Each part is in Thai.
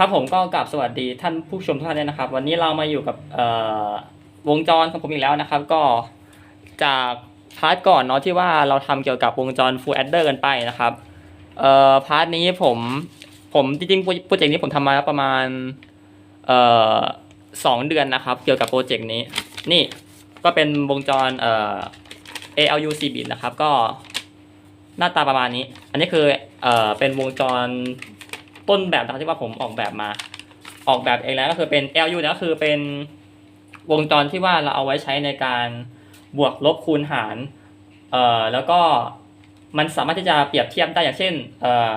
ครับผมก็กลับสวัสดีท่านผู้ชมทุกท่านด้วยนะครับ วันนี้เรามาอยู่กับวงจรของผมอีกแล้วนะครับ ก็จากพาร์ทก่อนเนาะที่ว่าเราทำเกี่ยวกับวงจร full adder กันไปนะครับเอ่อพาร์ทนี้ผมผมจริงๆโปรเจกต์นี้ผมทำมาแล้วประมาณเอ่อสองเดือนนะครับ เกี่ยวกับโปรเจกต์นี้ นี่ก็เป็นวงจรเอ่อ ALU C bit นะครับ ก็หน้าตาประมาณนี้ อันนี้คือเอ่อเป็นวงจร ต้นแบบนะครับที่ว่าผมออกแบบมา ออกแบบเองแล้วก็คือเป็น LU นี่ยก็คือเป็นวงจรที่ว่าเราเอาไว้ใช้ในการบวกลบคูณหารเอ่อแล้วก็มันสามารถที่จะเปรียบเทียบได้อย่างเช่นเอ่อ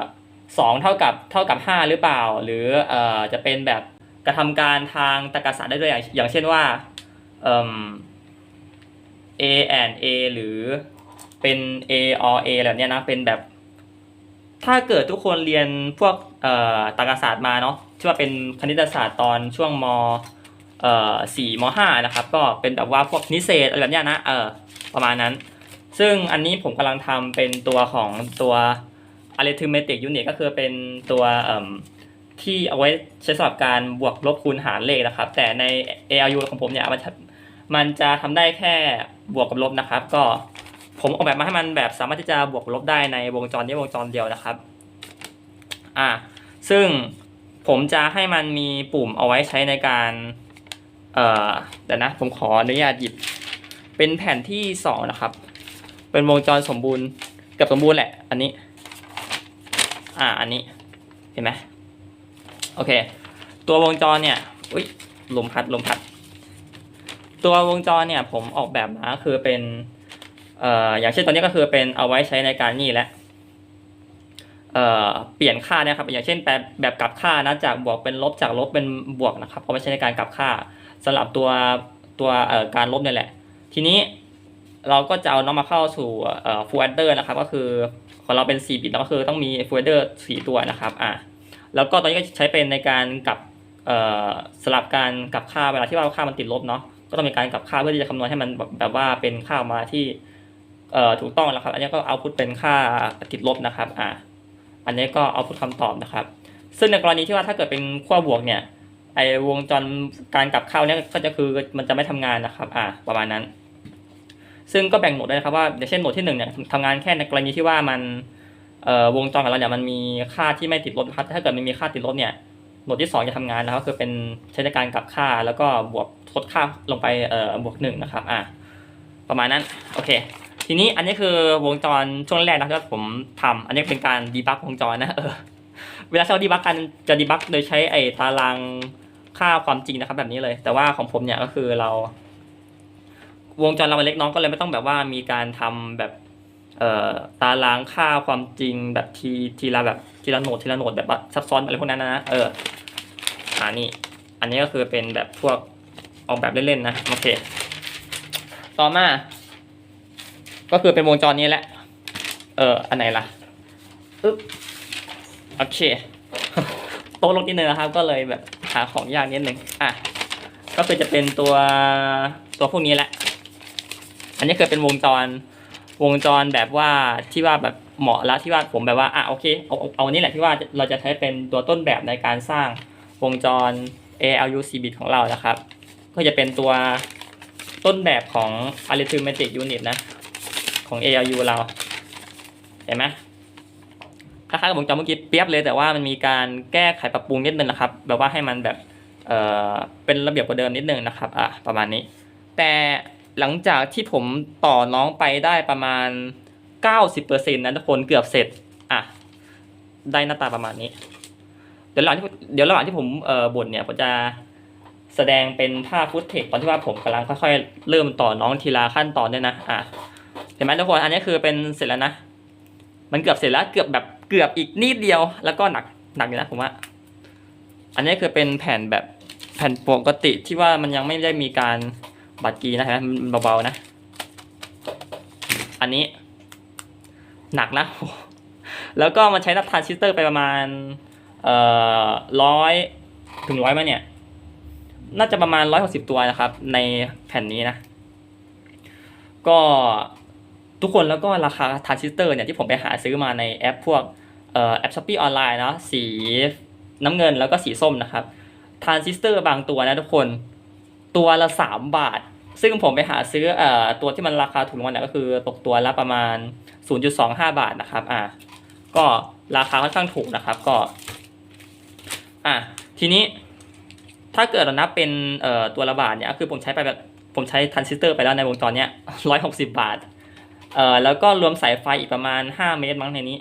สองเท่ากับเท่ากับห้าหรือเปล่า หรือเอ่อจะเป็นแบบกระทำการทางตรรกศาสตร์ได้ด้วยอย่างอย่างเช่นว่าเอ่ม A and A หรือเป็น A or A แบบเนี้ยนะเป็นแบบ ถ้าเกิดทุกคนเรียนพวกเอ่อตรรกศาสตร์มาเนาะที่ว่าเป็นคณิตศาสตร์ตอนช่วงมสี่มห้านะครับ ก็เป็นแบบว่าพวกนิเศษอะไรแบบนี้นะเออประมาณนั้น ซึ่งอันนี้ผมกำลังทำเป็นตัวของตัว arithmetic unit ก็คือเป็นตัวที่เอาไว้ใช้สำหรับการบวกลบคูณหารเลขนะครับ แต่ใน ALU ของผมเนี่ยมันจะมันจะทำได้แค่บวกกับลบนะครับ ก็ ผมออกแบบมาให้มันแบบสามารถที่จะบวกลบได้ในวงจรนี้วงจรเดียวนะครับ อ่า ซึ่งผมจะให้มันมีปุ่มเอาไว้ใช้ในการ เอ่อเดี๋ยวนะ ผมขออนุญาตหยิบ เป็นแผ่นที่สองนะครับ เป็นวงจรสมบูรณ์เกือบสมบูรณ์แหละ อันนี้ อ่า อันนี้ เห็นไหมโอเค ตัววงจรเนี่ย อุ้ย ลมพัด ลมพัด ตัววงจรเนี่ย ผมออกแบบมาคือเป็น อ่ออย่างเช่นตัวนี้ก็คือเป็นเอาไว้ใช้ในการนี่แหละเอ่อเปลี่ยนค่านี่ยครับ อย่างเช่นแบบแบบกลับค่านะจากบวกเป็นลบจากลบเป็นบวกนะครับเอาไว้ใช้ในการกลับค่าสำหรับตัวตัวเอ่อการลบเนี่ยแหละ ทีนี้เราก็จะเอาน้องมาเข้าสู่เอ่อ full adder นะครับ ก็คือของเราเป็น4บิตแล้วก็คือต้องมี full adder 4ตัวนะครับอ่าแล้วก็ตอนนี้ก็ใช้เป็นในการกลับเอ่อสลับการกลับค่าเวลาที่ว่าค่ามันติดลบเนาะก็ต้องมีการกลับค่าเพื่อที่จะคำนวณให้มันแบบแบบว่าเป็นค่ามาที่ เอ่อถูกต้องแล้วครับ อันนี้ก็เอาพุทเป็นค่าติดลบนะครับอ่าอันนี้ก็เอาพุทคำตอบนะครับ ซึ่งในกรณีที่ว่าถ้าเกิดเป็นขั้วบวกเนี่ยไอวงจรการกลับเข้าเนี่ยก็จะคือมันจะไม่ทำงานนะครับอ่าประมาณนั้น ซึ่งก็แบ่งโหมดได้นะครับว่าอย่างเช่นโหมดที่หนึ่งเนี่ยทำงานแค่ในกรณีที่ว่ามันเอ่อวงจรของเราเนี่ยมันมีค่าที่ไม่ติดลบครับถ้าเกิดมันมีค่าติดลบเนี่ยโหมดที่สองจะทำงานนะครับก็คือเป็นใช้ในการกลับค่าแล้วก็บวกทดค่าลงไปเอ่อบวกหนึ่งนะครับอ่าประมาณนั้นโอเค ทีนี้อันนี้คือวงจรช่วงแรกนะที่ผมทำอันนี้เป็นการดีบักวงจรนะเออเวลาเราดีบักกันจะดีบักโดยใช้ไอ้ตารางค่าความจริงนะครับ แบบนี้เลย แต่ว่าของผมเนี่ยก็คือเรา วงจรเรามันเล็กน้องก็เลยไม่ต้องแบบว่ามีการทำแบบเอ่อตารางค่าความจริงแบบทีทีละแบบทีละโหนดทีละโหนดแบบซับซ้อนอะไรพวกนั้นนะเอออ่านี่อันนี้ก็คือเป็นแบบพวกออกแบบเล่นๆนะโอเค ต่อมา ก็คือเป็นวงจรนี้แหละ เอออันไหนล่ะอึ๊บโอเคโตะลงนิดนึงนะครับ ก็เลยแบบหาของยากนิดนึงอะก็คือจะเป็นตัวตัวพวกนี้แหละ อันนี้คือเป็นวงจรวงจรแบบว่าที่ว่าแบบเหมาะแล้วที่ว่าผมแบบว่าอะโอเคเอาเอาเอาอันนี้แหละที่ว่าเราจะใช้เป็นตัวต้นแบบในการสร้างวงจร ALU C bit ของเรานะครับ ก็จะเป็นตัวต้นแบบของ arithmetic unit นะ ของ ALU เรา เห็นไหมคล้ายๆกับวงจรเมื่อกี้เปียบเลยแต่ว่ามันมีการแก้ไขปรับปรุงนิดนึงนะครับ แบบว่าให้มันแบบเอ่อเป็นระเบียบกว่าเดิมนิดนึงนะครับอะประมาณนี้ แต่หลังจากที่ผมต่อน้องไปได้ประมาณ 90%นะทุกคนเกือบเสร็จอะได้หน้าตาประมาณนี้ เดี๋ยวระหว่างที่เดี๋ยวระหว่างที่ผมเอ่อบ่นเนี่ยผมจะแสดงเป็นภาพฟุตเทคตอนที่ว่าผมกำลังค่อยๆเริ่มต่อน้องทีละขั้นตอนด้วยนะอะ เห็นไหมทุกคนอันนี้คือเป็นเสร็จแล้วนะ มันเกือบเสร็จแล้วเกือบแบบเกือบอีกนิดเดียว แล้วก็หนักหนักอยู่นะผมว่า อันนี้คือเป็นแผ่นแบบแผ่นปกติที่ว่ามันยังไม่ได้มีการบัดกีนะเห็นไหมมันเบาๆนะ อันนี้ หนักนะ แล้วก็มันใช้นับทรานซิสเตอร์ไปประมาณเอ่อร้อยถึงร้อยมาเนี่ย น่าจะประมาณร้อยหกสิบตัวนะครับ ในแผ่นนี้นะ ก็ ทุกคนแล้วก็ราคาทรานซิสเตอร์เนี่ยที่ผมไปหาซื้อมาในแอปพวกเอ่อแอปช้อปปี้ออนไลน์นะสีน้ำเงินแล้วก็สีส้มนะครับทรานซิสเตอร์บางตัวนะทุกคนตัวละสามบาท ซึ่งผมไปหาซื้อเอ่อตัวที่มันราคาถูกลงมาเนี่ยก็คือตกตัวละประมาณ 0.25 บาทนะครับอ่าก็ราคาค่อนข้างถูกนะครับก็อะทีนี้ถ้าเกิดเรานับเป็นเอ่อตัวละบาทเนี่ยคือผมใช้ไปแบบผมใช้ทรานซิสเตอร์ไปแล้วในวงจรเนี้ยร้อยหกสิบาท เอ่อแล้วก็รวมสายไฟอีกประมาณ 5 เมตรมั้งในนี้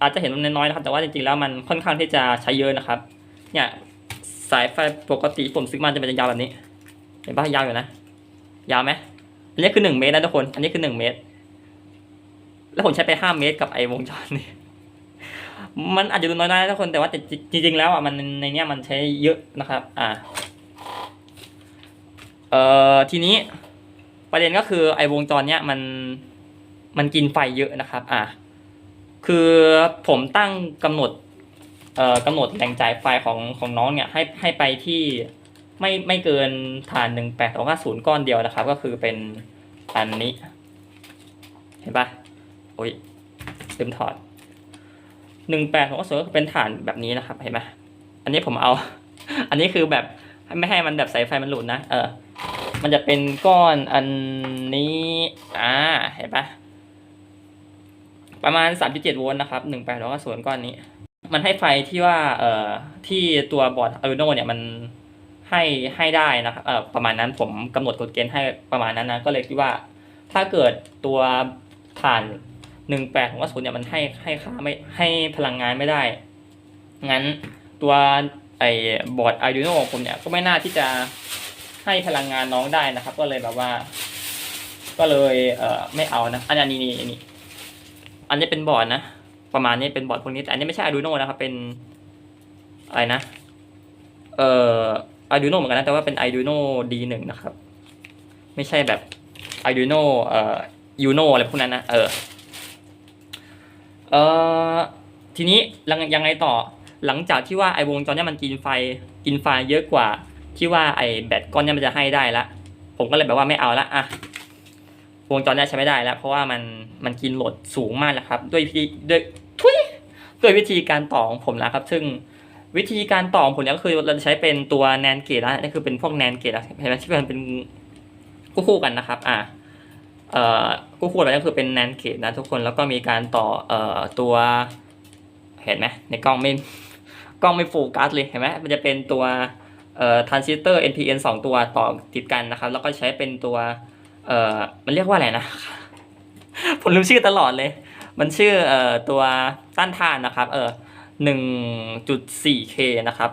อาจจะเห็นมันน้อยๆนะครับ แต่ว่าจริงๆแล้วมันค่อนข้างที่จะใช้เยอะนะครับ เนี่ยสายไฟปกติผมซื้อมาจะเป็นยาวแบบนี้เห็นปะยาวอยู่นะ ยาวไหมอันนี้คือหนึ่งเมตรนะทุกคน อันนี้คือหนึ่งเมตร แล้วผมใช้ไปห้าเมตรกับไอ้วงจรนี่ มันอาจจะดูน้อยๆนะทุกคน แต่ว่าแต่จริง ๆ แล้วอะมันในเนี้ยมันใช้เยอะนะครับ อ่า เอ่อทีนี้ประเด็นก็คือไอ้วงจรเนี้ยมัน มันกินไฟเยอะนะครับ อ่าคือผมตั้งกำหนดเอ่อกำหนดแหล่งจ่ายไฟของของน้องเนี่ยให้ให้ไปที่ไม่ไม่เกินฐานหนึ่งแปดสองห้าศูนย์ก้อนเดียวนะครับ ก็คือเป็นอันนี้ เห็นปะโอ้ยลืมถอดหนึ่งแปดสองห้าศูนก็คือเป็นฐานแบบนี้นะครับ เห็นไหมอันนี้ผมเอา อันนี้คือแบบไม่ให้มันแบบสายไฟมันหลุดนะ เออ มันจะเป็นก้อนอันนี้ อ่า เห็นปะ ประมาณ 3.7 โวลต์นะครับ1 8 2ส่วนก้อนนี้ มันให้ไฟที่ว่าเอ่อที่ตัวบอร์ด Arduino เนี่ยมันให้ให้ได้นะครับเอ่อประมาณนั้นผมกำหนดกฎเกณฑ์ให้ประมาณนั้นนะก็เลยคิดว่า ถ้าเกิดตัวฐาน 18ของศูนเนี่ยมันให้ให้ค่าไม่ให้พลังงานไม่ได้ งั้นตัวไอ้บอร์ด Arduino ของผมเนี่ยก็ไม่น่าที่จะให้พลังงานน้องได้นะครับ ก็เลยแบบว่า ก็เลยเอ่อไม่เอานะ อันนี้นี่นี่ อันนี้เป็นบอร์ดนะ ประมาณนี้เป็นบอร์ดพวกนี้แต่อันนี้ไม่ใช่ Arduino นะครับ เป็นอะไรนะ เอ่อ Arduino เหมือนกันนะแต่ว่าเป็น Arduino D1 นะครับ ไม่ใช่แบบ Arduino เอ่อ Uno อะไรพวกนั้นนะ เออ เอ่อ ทีนี้ยังยังไงต่อ หลังจากที่ว่าไอวงจรเนี้ยมันกินไฟ กินไฟเยอะกว่า ที่ว่าไอ้แบตก้อนเนี้ยมันจะให้ได้ละ ผมก็เลยแบบว่าไม่เอาละ อะ วงจรนี้ใช้ไม่ได้แล้ว เพราะว่ามันมันกินโหลดสูงมากนะครับ ด้วยวิธีด้วยทุยด้วยวิธีการต่อของผมนะครับ ซึ่งวิธีการต่อของผมเนี่ยก็คือเราจะใช้เป็นตัว NAND gate นะนี่คือเป็นพวก NAND gate นะเห็นไหมที่มันเป็นคู่กันนะครับ อะเอ่อคู่ๆกันก็คือเป็น NAND gate นะทุกคนแล้วก็มีการต่อเอ่อตัวเห็นไหมในกล้องไม่กล้องไม่โฟกัสเลยเห็นไหมมันจะเป็นตัวเอ่อทรานซิสเตอร์ NPN 2 ตัวต่อติดกันนะครับ แล้วก็ใช้เป็นตัว เอ่อมันเรียกว่าอะไรนะ ผมลืมชื่อตลอดเลย มันชื่อเอ่อตัวต้านทานนะครับ เออหนึ่งจุดสี่เคนะครับ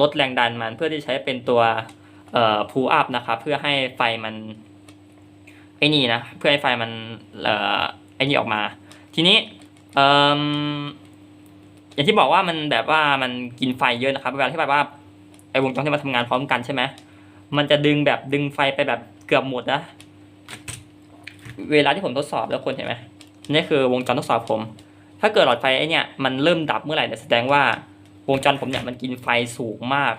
ลดแรงดันมันเพื่อที่ใช้เป็นตัวเอ่อพูอัพนะครับ เพื่อให้ไฟมันไอ้นี่นะ เพื่อให้ไฟมันเอ่อไอ้นี่ออกมา ทีนี้เอ่ออย่างที่บอกว่ามันแบบว่ามันกินไฟเยอะนะครับเวลาที่แบบว่าไอ้วงจรที่มาทำงานพร้อมกันใช่ไหมมันจะดึงแบบดึงไฟไปแบบเกือบหมดนะ เวลาที่ผมทดสอบแล้วคนเห็นไหมนี่คือวงจรทดสอบผม ถ้าเกิดหลอดไฟไอเนี่ยมันเริ่มดับเมื่อไหร่เนี่ยแสดงว่าวงจรผมเนี่ยมันกินไฟสูงมาก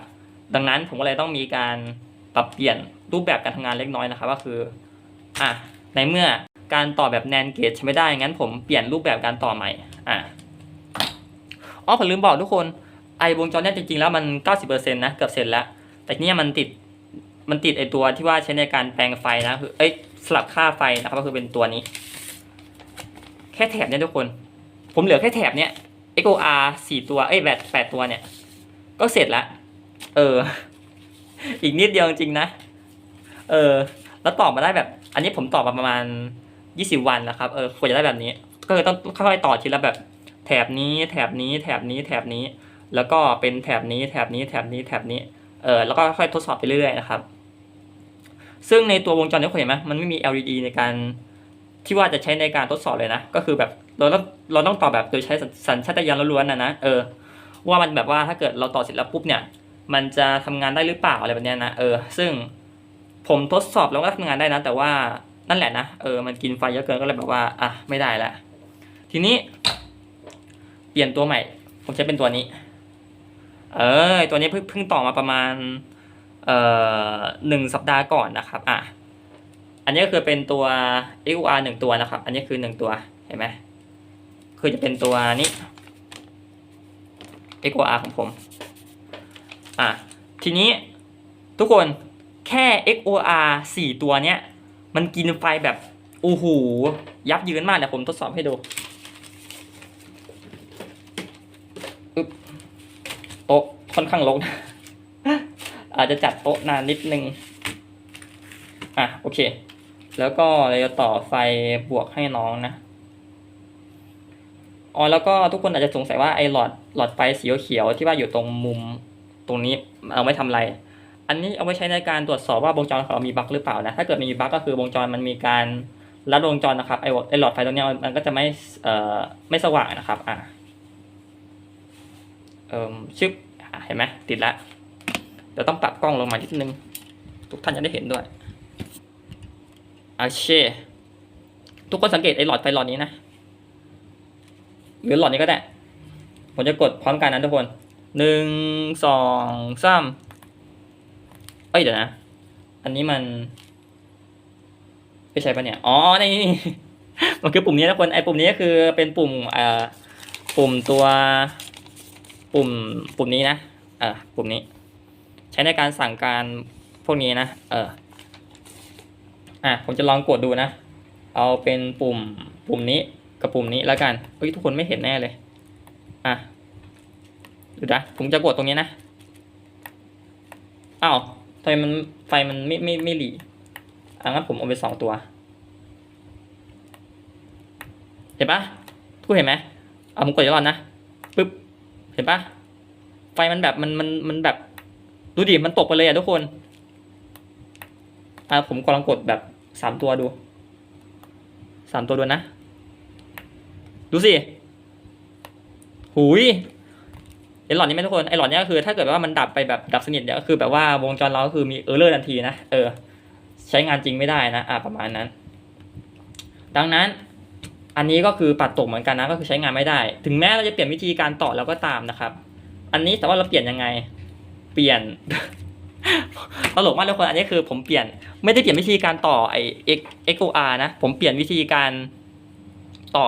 ดังนั้นผมก็เลยต้องมีการปรับเปลี่ยนรูปแบบการทำงานเล็กน้อยนะครับก็คืออะในเมื่อการต่อแบบแนนเกตใช้ไม่ได้งั้นผมเปลี่ยนรูปแบบการต่อใหม่อะอ๋อผมลืมบอกทุกคนไอวงจรเนี่ยจริงๆแล้วมัน 90%นะเกือบเสร็จแล้ว แต่เนี่ยมันติดมันติดไอตัวที่ว่าใช้ในการแปลงไฟนะคือเอ้ย สลับค่าไฟนะครับก็คือเป็นตัวนี้ แค่แถบเนี่ยทุกคน ผมเหลือแค่แถบเนี่ย XOR สี่ตัวเอ้ยแบตแปดตัวเนี่ย ก็เสร็จละ เออ อีกนิดเดียวจริงนะ เออ แล้วตอบมาได้แบบ อันนี้ผมตอบมาประมาณยี่สิบวันนะครับ เออกว่าจะได้แบบนี้ ก็เลยต้องค่อยๆต่อทีละแบบ แถบนี้ แถบนี้ แถบนี้ แถบนี้ แล้วก็เป็นแถบนี้ แถบนี้ แถบนี้ แถบนี้ เออ แล้วก็ค่อยทดสอบไปเรื่อยๆนะครับ ซึ่งในตัววงจรนี้คุณเห็นไหมมันไม่มี LED ในการที่ว่าจะใช้ในการทดสอบเลยนะ ก็คือแบบเราต้องเราต้องต่อแบบโดยใช้สัญชาตญาณล้วนๆนะนะเออว่ามันแบบว่าถ้าเกิดเราต่อเสร็จแล้วปุ๊บเนี่ย มันจะทำงานได้หรือเปล่าอะไรแบบนี้นะเออ ซึ่งผมทดสอบแล้วก็ทำงานได้นะ แต่ว่านั่นแหละนะเออมันกินไฟเยอะเกินก็เลยแบบว่าอะไม่ได้ละทีนี้ เปลี่ยนตัวใหม่ ผมใช้เป็นตัวนี้ เออตัวนี้เพิ่งเพิ่งต่อมาประมาณ หนึ่งสัปดาห์ก่อนนะครับอะอันนี้ก็คือเป็นตัว XOR หนึ่งตัวนะครับ อันนี้คือหนึ่งตัวเห็นไหมคือจะเป็นตัวนี้ XOR ของผมอะทีนี้ทุกคนแค่ XOR 4 ตัวเนี้ย มันกินไฟแบบโอ้โหยับเยืนมากเดี๋ยวผมทดสอบให้ดูอึ๊บโต๊ะค่อนข้างรกนะ อาจจะจัดโต๊ะนานนิดนึง อะโอเค แล้วก็เราจะต่อไฟบวกให้น้องนะอ๋อแล้วก็ทุกคนอาจจะสงสัยว่าไอ้หลอดหลอดไฟสีเขียวที่ว่าอยู่ตรงมุมตรงนี้เอาไว้ทำอะไร อันนี้เอาไว้ใช้ในการตรวจสอบว่าวงจรของเรามีบั๊กหรือเปล่านะ ถ้าเกิดมีบั๊กก็คือวงจรมันมีการลัดวงจรนะครับไอ้ไอ้หลอดไฟตรงเนี้ยมันก็จะไม่เอ่อไม่สว่างนะครับอะเอ่อชึบเห็นไหมติดละ เดี๋ยวต้องปรับกล้องลงมานิดนึง ทุกท่านจะได้เห็นด้วยโอเคทุกคนสังเกตไอ้หลอดไฟหลอดนี้นะ หรือหลอดนี้ก็ได้ ผมจะกดพร้อมกันนะทุกคนหนึ่งสองสามเอ้ยเดี๋ยวนะ อันนี้มันไม่ใช่ปะเนี่ย อ๋อ นี่ มันคือปุ่มนี้นะทุกคน ไอ้ปุ่มนี้ก็คือเป็นปุ่มเอ่อปุ่มตัว ปุ่มปุ่มนี้นะ เออปุ่มนี้ ช้ในการสั่งการพวกนี้นะ เออ อะ ผมจะลองกดดูนะ เอาเป็นปุ่มปุ่มนี้กับปุ่มนี้แล้วกันเฮ้ยทุกคนไม่เห็นแน่เลย อะ ดูนะ ผมจะกดตรงนี้นะ อ้าวทำไมมันไฟมันไม่ไม่ไม่หลีอะงั้นผมเอาไปสองตัว เห็นปะทุกคนเห็นไหมเอาผมกดอีกรอบนะปึ๊บ เห็นปะไฟมันแบบมันมันมันแบบ ดูดิมันตกไปเลยอะทุกคน อะผมกำลังกดแบบสามตัวดูสามตัวดูนะ ดูสิหุยไอหลอดนี้ไหมทุกคน ไอหลอดนี้ก็คือ ถ้าเกิดว่ามันดับไปแบบดับสนิทเนี่ยก็คือแบบว่าวงจรเราก็คือมีเออร์เลอร์ทันทีนะ เออ ใช้งานจริงไม่ได้นะ อะประมาณนั้น ดังนั้นอันนี้ก็คือปัดตกเหมือนกันนะ ก็คือใช้งานไม่ได้ ถึงแม้เราจะเปลี่ยนวิธีการต่อแล้วก็ตามนะครับ อันนี้แต่ว่าเราเปลี่ยนยังไง เปลี่ยนตลกมากทุกคนอันนี้คือผมเปลี่ยนไม่ได้เปลี่ยนวิธีการต่อไอ X XOR นะ ผมเปลี่ยนวิธีการต่อ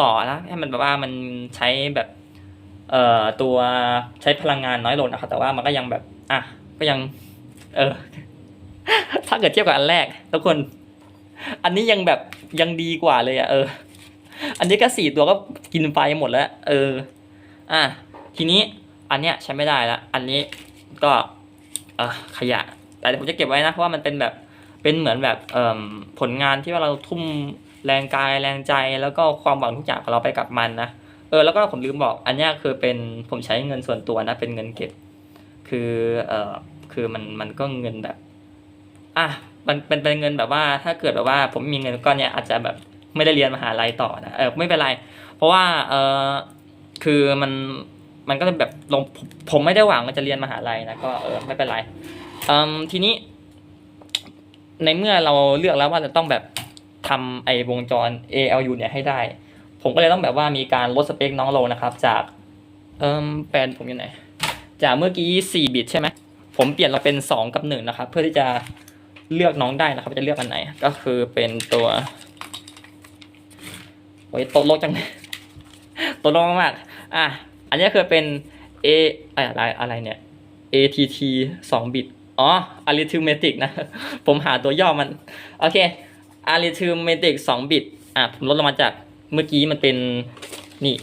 ต่อนะให้มันแบบว่ามันใช้แบบเอ่อตัวใช้พลังงานน้อยลงนะครับแต่ว่ามันก็ยังแบบอะก็ยัง เออ ถ้าเกิดเทียบกับอันแรก ทุกคน อันนี้ยังแบบยังดีกว่าเลยอะเออ อันนี้ก็สี่ตัวก็กินไฟหมดแล้ว เออ อะทีนี้ อันเนี้ยใช้ไม่ได้ละอันนี้ก็เออขยะ แต่ผมจะเก็บไว้นะเพราะว่ามันเป็นแบบเป็นเหมือนแบบเอ่อผลงานที่ว่าเราทุ่มแรงกายแรงใจแล้วก็ความหวังทุกอย่างของเราไปกับมันนะเออแล้วก็ผมลืมบอกอันเนี้ยคือเป็นผมใช้เงินส่วนตัวนะเป็นเงินเก็บ คือเอ่อคือมันมันก็เงินแบบอะมันเป็นเป็นเงินแบบว่าถ้าเกิดแบบว่าผมมีเงินก้อนเนี้ยอาจจะแบบไม่ได้เรียนมหาลัยต่อนะเออไม่เป็นไร เพราะว่าเออคือมัน มันก็จะแบบลงผมไม่ได้หวังมันจะเรียนมหาลัยนะก็เออไม่เป็นไรทีนี้ ในเมื่อเราเลือกแล้วว่าจะต้องแบบทำไอ้วงจร ALU เนี่ยให้ได้ ผมก็เลยต้องแบบว่ามีการลดสเปคน้องลงนะครับ จากเอ่มแปลนผมอยู่ไหนจากเมื่อกี้ 4 บิตใช่ไหมผมเปลี่ยนเราเป็น 2 กับ 1 นะครับ เพื่อที่จะเลือกน้องได้นะครับ จะเลือกอันไหน ก็คือเป็นตัวโอ้ยโตดโลกจังเลยโตดโลกมากอะ อันนี้คือเป็น A อะไรอะไรเนี่ย ATT 2 บิต อ๋อ arithmetic นะ ผมหาตัวย่อมัน โอเค arithmetic 2 บิต อะ ผมลดลงมาจากเมื่อกี้มันเป็นนี่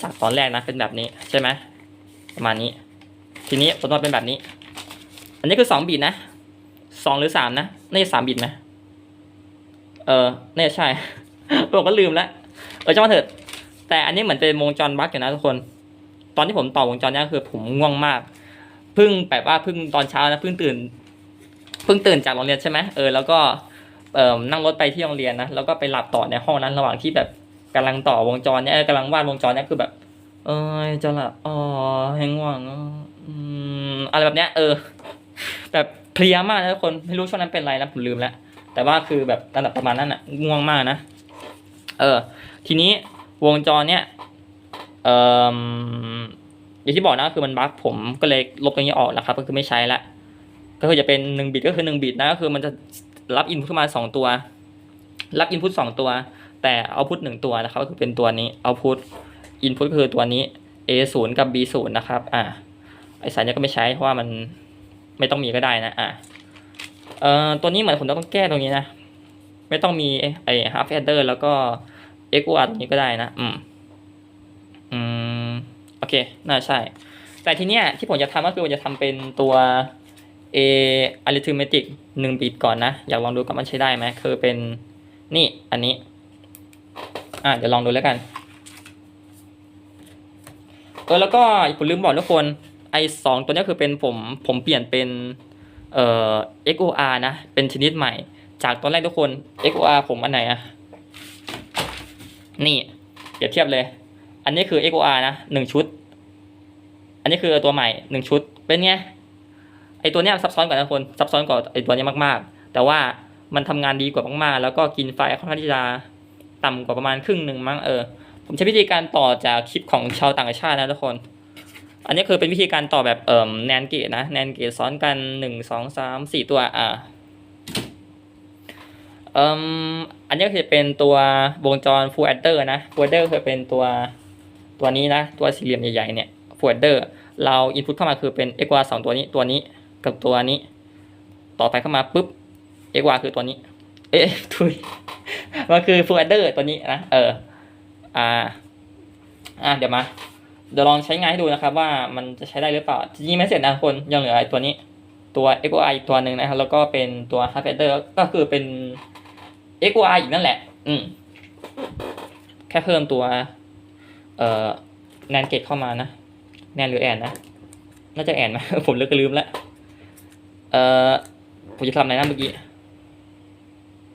จากตอนแรกนะ เป็นแบบนี้ใช่ไหมประมาณนี้ ทีนี้ผมต้องเป็นแบบนี้ อันนี้คือ2บิตนะ2หรือ3นะน่าจะ3บิตนะเออน่าจะใช่ ผมก็ลืมแล้ว เออจ้ามาเถิด แต่อันนี้เหมือนเป็นวงจรบั๊กอยู่นะทุกคน ตอนที่ผมต่อวงจรเนี้คือผมง่วงมากเพิ่งแบบว่าเพิ่งตอนเช้านะเพิ่งตื่นเพิ่งตื่นจากโรงเรียนใช่ไหมเออแล้วก็เอ่อนั่งรถไปที่โรงเรียนนะแล้วก็ไปหลับต่อในห้องนั้นระหว่างที่แบบกำลังต่อวงจรเนี่ยกำลังวาดวงจรเนี่ยคือแบบ เออจะหลับอ๋อแหงง่วงอืมอะไรแบบเนี้ย เออ แบบเพลียมากนะทุกคนไม่รู้ช่วงนั้นเป็นไรนะผมลืมแล้วแต่ว่าคือแบบระดับประมาณนั้นอะง่วงมากนะเออ ทีนี้ วงจรเนี่ยเอ่ออย่างที่บอกนะคือมันบั๊กผมก็เลยลบตรงนี้ออกนะครับก็คือไม่ใช้ละก็คือจะเป็นหนึ่งบิตก็คือหนึ่งบิตนะก็คือมันจะรับอินพุตมาสองตัว รับอินพุตสองตัว แต่เอาพุตหนึ่งตัวนะครับก็คือเป็นตัวนี้เอาพุตอินพุตคือตัวนี้ A ศูนย์กับ B ศูนย์นะครับอ่าไอสายเนี้ยก็ไม่ใช้เพราะว่ามันไม่ต้องมีก็ได้นะอะเอ่อตัวนี้เหมือนผมต้องแก้ตรงนี้นะ ไม่ต้องมีไอ half adder แล้วก็ XOR ตรงนี้ก็ได้นะ อืม อืม โอเค น่าใช่ แต่ทีเนี้ยที่ผมจะทำก็คือผมจะทำเป็นตัว A arithmetic หนึ่งบิตก่อนนะ อยากลองดูก่อนมันใช้ได้ไหม คือเป็นนี่อันนี้ อะเดี๋ยวลองดูแล้วกัน เออแล้วก็ผมลืมบอกทุกคนไอสองตัวนี้คือเป็นผมผมเปลี่ยนเป็นเอ่อ XOR นะ เป็นชนิดใหม่ จากตอนแรกทุกคน XOR ผมอันไหนอะ นี่เปรียบเทียบเลย อันนี้คือ XOR นะหนึ่งชุด อันนี้คือตัวใหม่หนึ่งชุด เป็นไง ไอตัวเนี้ยซับซ้อนกว่านะทุกคน ซับซ้อนกว่าไอตัวเนี้ยมากๆ แต่ว่ามันทำงานดีกว่ามากๆ แล้วก็กินไฟค่อนข้างที่จะต่ำกว่าประมาณครึ่งหนึ่งมั้งเออ ผมใช้วิธีการต่อจากคลิปของชาวต่างชาตินะทุกคน อันนี้คือเป็นวิธีการต่อแบบเอ่อแนนเกตนะ แนนเกตซ้อนกันหนึ่งสองสามสี่ตัว อ่า อันนี้คือเป็นตัววงจร full adder นะ full adder คือเป็นตัวตัวนี้นะ ตัวสี่เหลี่ยมใหญ่ๆเนี่ย full adder เรา input เข้ามาคือเป็น x y สองตัวนี้ตัวนี้กับตัวนี้ ต่อไปเข้ามาปุ๊บ x y คือตัวนี้ เอ๊ะทุยมันคือ full adder ตัวนี้นะเอออ่าอ่าเดี๋ยวมาเดี๋ยวลองใช้งานให้ดูนะครับว่ามันจะใช้ได้หรือเปล่าจริงๆไม่เสร็จนะคนยังเหลือไอ้ตัวนี้ตัว XOI อีกตัวหนึ่งนะครับแล้วก็เป็นตัว h a r d Header ก็คือเป็น XOI อีกนั่นแหละ อืม แค่เพิ่มตัว เอ่อแนนเกตเข้ามานะ แนนหรือแอนนะ น่าจะแอนนะผมเลิกลืมแล้ว เอ่อ ผมจะทำอะไรนะเมื่อกี้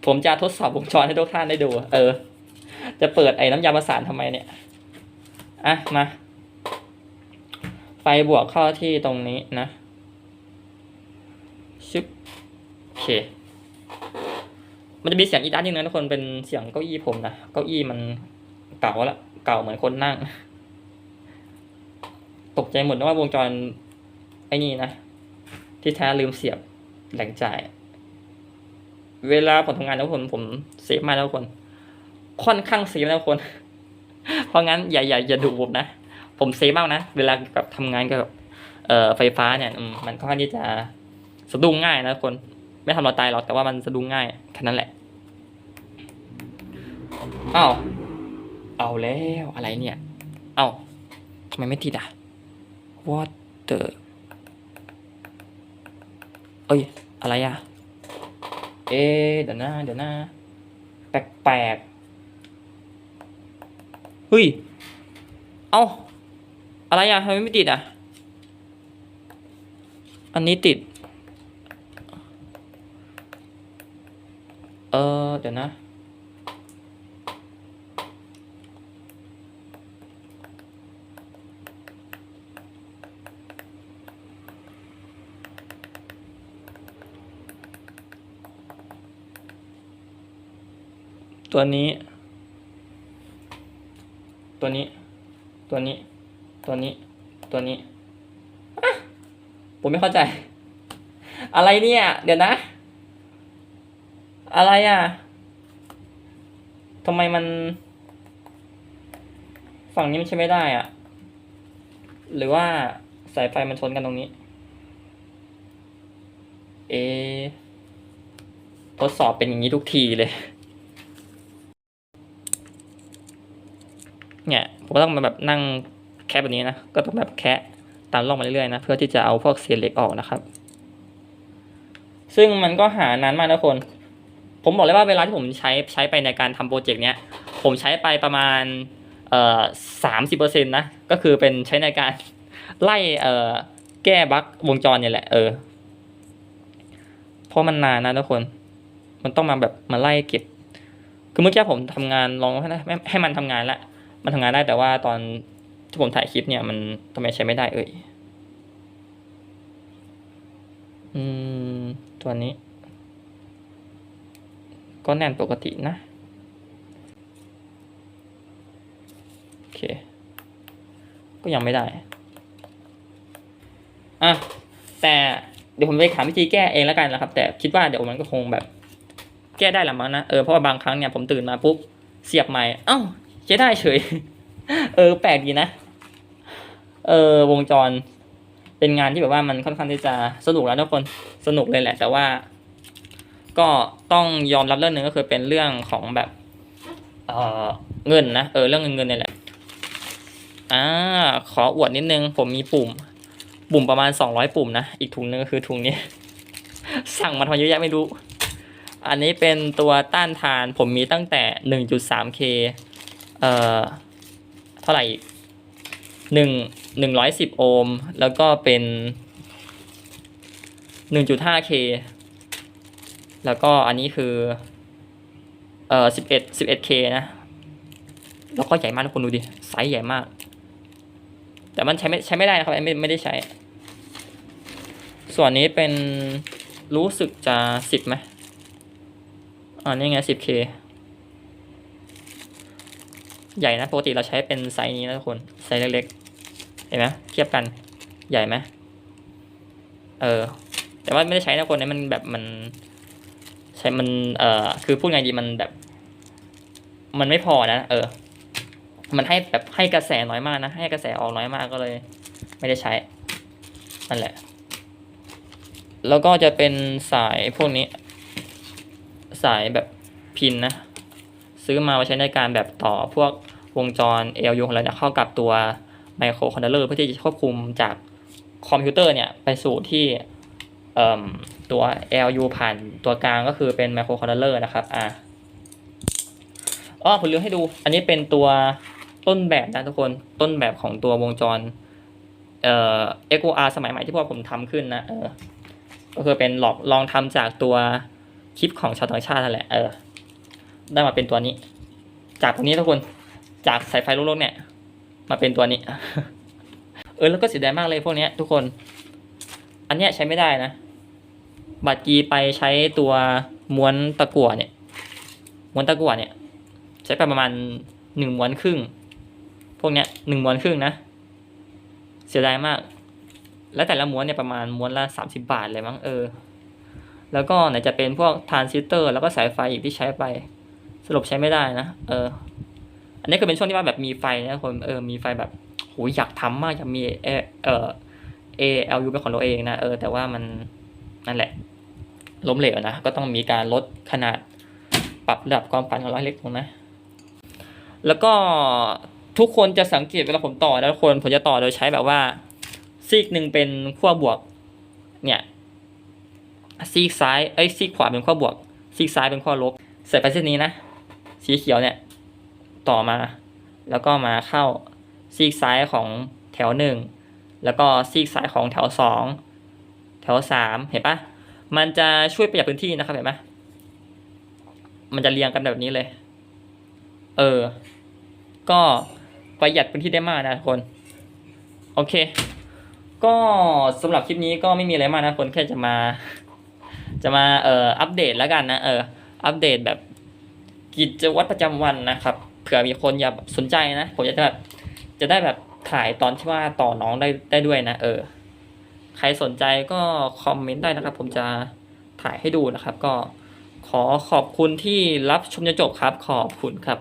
ผมจะทดสอบวงจรให้ทุกท่านได้ดู เออ จะเปิดไอ้น้ำยาประสานทำไมเนี่ย อะ มาไฟบวกเข้าที่ตรงนี้นะ ชึบโอเค มันจะมีเสียงอีกด้านนึงนะทุกคนเป็นเสียงเก้าอี้ผมนะเก้าอี้มันเก่าละเก่าเหมือนคนนั่ง ตกใจหมดนะว่าวงจรไอ้นี่นะที่แท้ลืมเสียบแหล่งจ่าย เวลาผมทำงานแล้วผมผมเซฟมากแล้วทุกคน ค่อนข้างเซฟนะทุกคน เพราะงั้นอย่าอย่าอย่าดูผมนะผมเซฟมากนะเวลาแบบทำงานกับเอ่อไฟฟ้าเนี่ยมันค่อนข้างที่จะสะดุ้งง่ายนะทุกคน ไม่ทำเราตายหรอกแต่ว่ามันสะดุ้งง่ายแค่นั้นแหละอ้าวเอาแล้วอะไรเนี่ย เอ้าทำไมไม่ติดอะ what the เอ้ย อะไรอะ เอ๊เดี๋ยวนะเดี๋ยวนะแปลกๆเฮ้ย เอ้าอะไรอะทำไมไม่ติดอะ อันนี้ติด เออเดี๋ยวนะ ตัวนี้ ตัวนี้ ตัวนี้ ตัวนี้ ตัวนี้ ผมไม่เข้าใจ อะไรเนี่ย เดี๋ยวนะ อะไรอะทำไมมัน ฝั่งนี้มันใช้ไม่ได้อะ หรือว่าสายไฟมันชนกันตรงนี้ เอ ทดสอบเป็นอย่างนี้ทุกทีเลย เนี่ยผมต้องมาแบบนั่งแคะแบบนี้นะ ก็ต้องแบบแคะตามร่องมาเรื่อยๆนะ เพื่อที่จะเอาพวกเศษเหล็กออกนะครับ ซึ่งมันก็หานานมากนะคน ผมบอกเลยว่าเวลาที่ผมใช้ใช้ไปในการทำโปรเจกต์เนี้ย ผมใช้ไปประมาณเอ่อสามสิบเปอร์เซ็นต์นะ ก็คือเป็นใช้ในการไล่เอ่อแก้บั๊กวงจรเนี่ยแหละ เออ เพราะมันนานนะทุกคน มันต้องมาแบบมาไล่เก็บ คือเมื่อกี้ผมทำงานลองให้ให้มันทำงานแล้วมันทำงานได้แต่ว่าตอนที่ผมถ่ายคลิปเนี่ยมันทำไมใช้ไม่ได้เอ่ย อืม ตัวนี้ ก็แน่นปกตินะ โอเค ก็ยังไม่ได้ อะ แต่เดี๋ยวผมไปหาวิธีแก้เองแล้วกันนะครับ แต่คิดว่าเดี๋ยวมันก็คงแบบ แก้ได้ละมั้งนะ เออ เพราะว่าบางครั้งเนี่ยผมตื่นมาปุ๊บ เสียบใหม่ เอ้าใช้ได้เฉย เออ แปลกดีนะ เออ วงจร เป็นงานที่แบบว่ามันค่อนข้างที่จะสนุกแล้วทุกคน สนุกเลยแหละ แต่ว่า ก็ต้องยอมรับเรื่องหนึ่งก็คือเป็นเรื่องของแบบเออเงินนะเออเรื่องเงินเงินนี่แหละอ่าขออวดนิดนึง ผมมีปุ่ม ปุ่มประมาณสองร้อยปุ่มนะ อีกถุงนึงก็คือถุงนี้ สั่งมาทำไมเยอะแยะไม่รู้ อันนี้เป็นตัวต้านทาน ผมมีตั้งแต่หนึ่งจุดสามเคเอ่อเท่าไหร่อีกหนึ่งหนึ่งร้อยสิบโอห์มแล้วก็เป็นหนึ่งจุดห้าเค แล้วก็อันนี้คือ เอ่อสิบเอ็ดสิบเอ็ดเคนะ แล้วก็ใหญ่มากทุกคนดูดิ ไซส์ใหญ่มาก แต่มันใช้ไม่ใช้ไม่ได้นะครับ ไม่ไม่ได้ใช้ ส่วนนี้เป็นรู้สึกจะสิบไหมอ่านี่ไงสิบเคใหญ่นะ ปกติเราใช้เป็นไซส์นี้นะทุกคน ไซส์เล็กๆ เห็นไหมเทียบกัน ใหญ่ไหมเออ แต่ว่าไม่ได้ใช้นะคนนี้มันแบบมัน ใช้มันเอ่อคือพูดไงดีมันแบบ มันไม่พอนะเออ มันให้แบบให้กระแสน้อยมากนะให้กระแสออกน้อยมากก็เลย ไม่ได้ใช้นั่นแหละ แล้วก็จะเป็นสายพวกนี้ สายแบบพินนะซื้อมาไว้ใช้ในการแบบต่อพวกวงจร ALU ของเราเนี่ยเข้ากับตัวไมโครคอนโทรลเลอร์เพื่อที่จะควบคุมจากคอมพิวเตอร์เนี่ย ไปสู่ที่ ตัว LU ผ่านตัวกลางก็คือเป็นไมโครคอนโทรลเลอร์นะครับอ่าอ๋อผมลืมให้ดู อันนี้เป็นตัวต้นแบบนะทุกคนต้นแบบของตัววงจร เอ่อ XOR สมัยใหม่ที่พวกผมทำขึ้นนะเออก็คือเป็นหลอกลองทำจากตัวคลิปของชาวต่างชาตินั่นแหละเออได้มาเป็นตัวนี้ จากตัวนี้ทุกคนจากสายไฟลูกๆเนี่ย มาเป็นตัวนี้ เออแล้วก็เสียดายมากเลยพวกเนี้ยทุกคน อันเนี้ยใช้ไม่ได้นะ บัตรกีไปใช้ตัวม้วนตะกั่วเนี่ย ม้วนตะกั่วเนี่ย ใช้ไปประมาณหนึ่งม้วนครึ่ง พวกเนี้ยหนึ่งม้วนครึ่งนะ เสียดายมาก แล้วแต่ละม้วนเนี่ยประมาณม้วนละสามสิบบาทเลยมั้งเออ แล้วก็ไหนจะเป็นพวกทรานซิสเตอร์ แล้วก็สายไฟอีกที่ใช้ไป สรุปใช้ไม่ได้นะ เออ อันนี้ก็เป็นช่วงที่ว่าแบบมีไฟนะคน เออ มีไฟแบบโหอยากทำมากอยากมีเอเออ ALU เป็นของตัวเองนะเออแต่ว่ามันนั่นแหละ ล้มเหลวนะ ก็ต้องมีการลดขนาดปรับระดับความฝันของเราให้เล็กลงนะ แล้วก็ทุกคนจะสังเกตเวลาผมต่อนะทุกคนผมจะต่อโดยใช้แบบว่า ซีกหนึ่งเป็นขั้วบวก เนี่ยซีกซ้ายเอ้ซีกขวาเป็นขั้วบวก ซีกซ้ายเป็นขั้วลบใส่ไปเส้นนี้นะสีเขียวเนี่ย ต่อมา แล้วก็มาเข้าซีกซ้ายของแถวหนึ่ง แล้วก็ซีกซ้ายของแถวสองแถวสามเห็นปะมันจะช่วยประหยัดพื้นที่นะครับเห็นปะมันจะเรียงกันแบบนี้เลย เออ ก็ประหยัดพื้นที่ได้มากนะทุกคน โอเค ก็สำหรับคลิปนี้ก็ไม่มีอะไรมากนะคนแค่จะมา จะมาเอ่ออัปเดตแล้วกันนะเอออัปเดตแบบกิจวัตรประจำวันนะครับเผื่อมีคนอยากสนใจนะ ผมจะแบบจะได้แบบ ถ่ายตอนที่ว่าต่อน้องได้ได้ด้วยนะ เออ ใครสนใจก็คอมเมนต์ได้นะครับ ผมจะถ่ายให้ดูนะครับ ก็ขอขอบคุณที่รับชมจนจบครับ ขอบคุณครับ